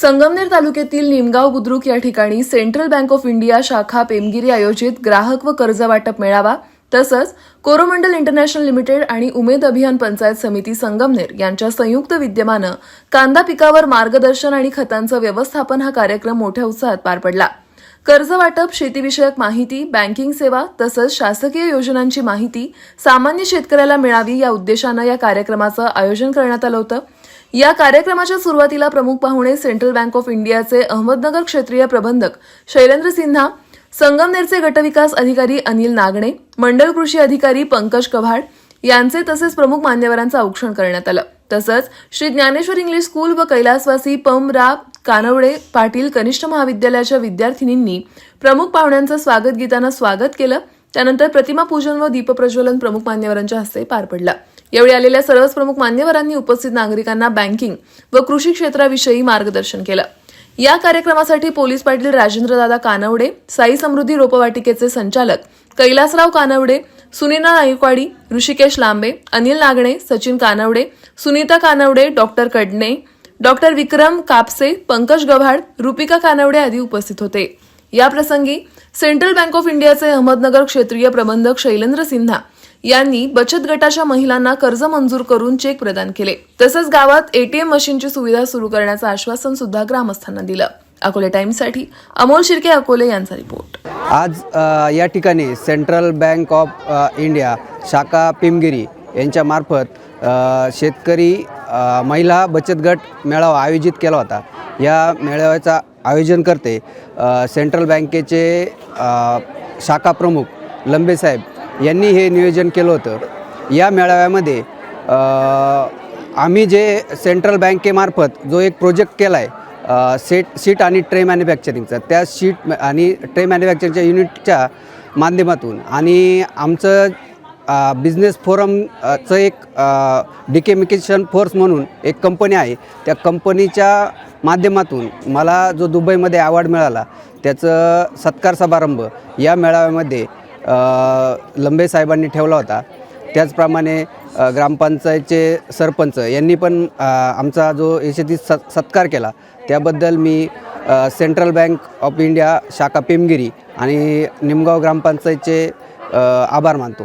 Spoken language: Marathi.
संगमनेर तालुक्यातील निमगाव बुद्रुक या ठिकाणी सेंट्रल बँक ऑफ इंडिया शाखा पेमगिरी आयोजित ग्राहक व कर्ज वाटप मेळावा तसंच कोरोमंडल इंटरनॅशनल लिमिटेड आणि उमेद अभियान पंचायत समिती संगमनेर यांच्या संयुक्त विद्यमानं कांदा पिकावर मार्गदर्शन आणि खतांचं व्यवस्थापन हा कार्यक्रम मोठ्या उत्साहात पार पडला. कर्ज वाटप शेतीविषयक माहिती बँकिंग सेवा तसंच शासकीय योजनांची माहिती सामान्य शेतकऱ्याला मिळावी या उद्देशानं या कार्यक्रमाचं आयोजन करण्यात आलं होतं. या कार्यक्रमाच्या सुरुवातीला प्रमुख पाहुणे सेंट्रल बँक ऑफ इंडियाचे अहमदनगर क्षेत्रीय प्रबंधक शैलेंद्र सिन्हा संगमनेरचे गटविकास अधिकारी अनिल नागणे मंडळ कृषी अधिकारी पंकज कव्हाड यांचे तसेच प्रमुख मान्यवरांचं औक्षण करण्यात आलं. तसंच श्री ज्ञानेश्वर इंग्लिश स्कूल व कैलासवासी पम रा कानवडे पाटील कनिष्ठ महाविद्यालयाच्या विद्यार्थिनींनी प्रमुख पाहुण्यांचं स्वागत गीतानं स्वागत केलं. त्यानंतर प्रतिमा पूजन व दीपप्रज्वलन प्रमुख मान्यवरांच्या हस्ते पार पडला. यावेळी आलेल्या सर्वच प्रमुख मान्यवरांनी उपस्थित नागरिकांना बँकिंग व कृषी क्षेत्राविषयी मार्गदर्शन केलं. या कार्यक्रमासाठी पोलीस पाटील राजेंद्रदादा कानवडे साई समृद्धी रोपवाटिकेचे संचालक कैलासराव कानवडे सुनीना नाईकवाडी ऋषिकेश लांबे अनिल नागणे सचिन कानवडे सुनीता कानवडे डॉक्टर कडणे डॉक्टर विक्रम कापसे पंकज गव्हाड रुपिका कानवडे आदी उपस्थित होते. याप्रसंगी सेंट्रल बँक ऑफ इंडियाचे अहमदनगर क्षेत्रीय प्रबंधक शैलेंद्र सिन्हा यांनी बचत गटाच्या महिलांना कर्ज मंजूर करून चेक प्रदान केले. तसंच गावात एटीएम मशीनची सुविधा सुरू करण्याचं आश्वासन सुद्धा ग्रामस्थांना दिलं. अकोले टाइम्ससाठी अमोल शिर्के अकोले यांचा रिपोर्ट. आज अ, या ठिकाणी Central Bank of uh, India शाखा पिमगिरी यांच्यामार्फत अ, शेतकरी अ, महिला बचत गट मेळावा आयोजित केला होता. या मेळाव्याचा आयोजन करते. सेंट्रल बँकेचे शाखा प्रमुख लंबेसाहेब यांनी हे नियोजन केलं होतं. या मेळाव्यामध्ये आम्ही जे सेंट्रल बँकेमार्फत जो एक प्रोजेक्ट केला आहे सेट सीट आणि ट्रे मॅन्युफॅक्चरिंगचा त्या सीट आणि ट्रे मॅन्युफॅक्चरिंगच्या युनिटच्या माध्यमातून आणि आमचं बिझनेस फोरमचं एक डिकेमिकेशन फोर्स म्हणून एक कंपनी आहे. त्या कंपनीच्या माध्यमातून मला जो दुबईमध्ये अवॉर्ड मिळाला त्याचं सत्कार समारंभ या मेळाव्यामध्ये लंबे साहेबांनी ठेवला होता. त्याचप्रमाणे ग्रामपंचायतचे सरपंच यांनी पण आमचा जो यशस्वी सत् सत्कार केला. त्याबद्दल मी सेंट्रल बँक ऑफ इंडिया शाखा पेमगिरी आणि निमगाव ग्रामपंचायतचे आभार मानतो.